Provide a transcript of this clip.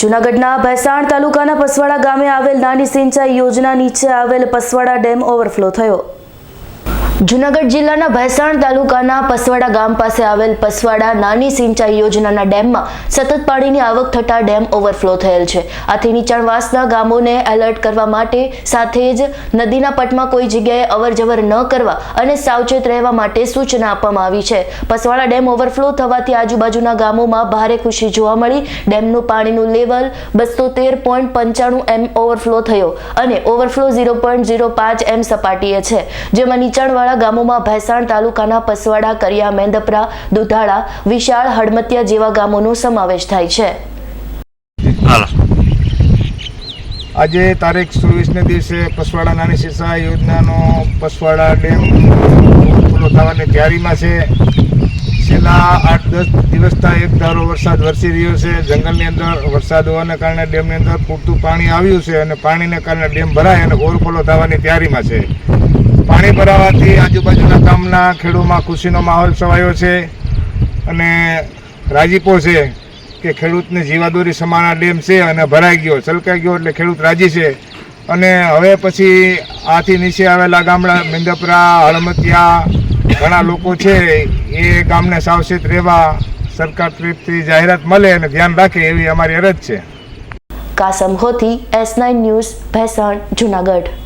જૂનાગઢના ભેસાણ તાલુકાના પસવાડા ગામે આવેલ નાની સિંચાઈ યોજના નીચે આવેલ પસવાડા ડેમ ઓવરફ્લો થયો. જૂનાગઢ જિલ્લાના ભેસાણ તાલુકાના પસવાડા ગામ પાસે આવેલ પસવાડા નાની સિંચાઈ યોજનાના ડેમમાં સતત પાણીની આવક થતા ડેમ ઓવરફ્લો થયેલ છે. આથી નીચાણવાસના ગામોને એલર્ટ કરવા માટે સાથે જ નદીના પટમાં કોઈ જગ્યાએ અવરજવર ન કરવા અને સાવચેત રહેવા માટે સૂચના આપવામાં આવી છે. પસવાડા ડેમ ઓવરફ્લો થવાથી આજુબાજુના ગામોમાં ભારે ખુશી જોવા મળી. ડેમનું પાણીનું લેવલ બસો તેર પોઈન્ટ પંચાણું એમ ઓવરફ્લો થયો અને ઓવરફ્લો ઝીરો પોઈન્ટ ઝીરો પાંચ એમ સપાટીએ છે. જેમાં નીચાણવાળા ગામોમાં ભેસાણ તાલુકાના પસવાડા કરિયા મેંદપરા દુધાળા વિશાળ હડમતિયા જેવા ગામોનો સમાવેશ થાય છે. આજે તારીખ ચોવીસને દિવસે પસવાડા નાની સિંચાઈ યોજનાનો પસવાડા ડેમ પૂરો થવાની તૈયારીમાં છે. છેલ્લા આઠ દસ દિવસથી એક ધારો વરસાદ વરસી રહ્યો છે. જંગલની અંદર વરસાદ હોવાને કારણે ડેમની અંદર પૂરતું પાણી આવ્યું છે અને પાણીને કારણે ડેમ ભરાય અને ઓવરફ્લો થવાની તૈયારીમાં છે. પાણી ભરાવાથી આજુબાજુના ગામના ખેડૂતમાં ખુશીનો માહોલ છવાયો છે અને રાજીપો છે કે ખેડૂતને જીવાદોરી સમાન ડેમ છે અને ભરાઈ ગયો, છલકાઈ ગયો એટલે ખેડૂત રાજી છે. અને હવે પછી આથી નીચે આવેલા ગામડા મિંદપરા, હળમતિયા ઘણા લોકો છે, એ ગામને સાવચેત રહેવા સરકાર તરફથી જાહેરાત મળે અને ધ્યાન રાખે એવી અમારી અરજ છે. Kasam Hothi S nine news, Bhesan, Junagadh.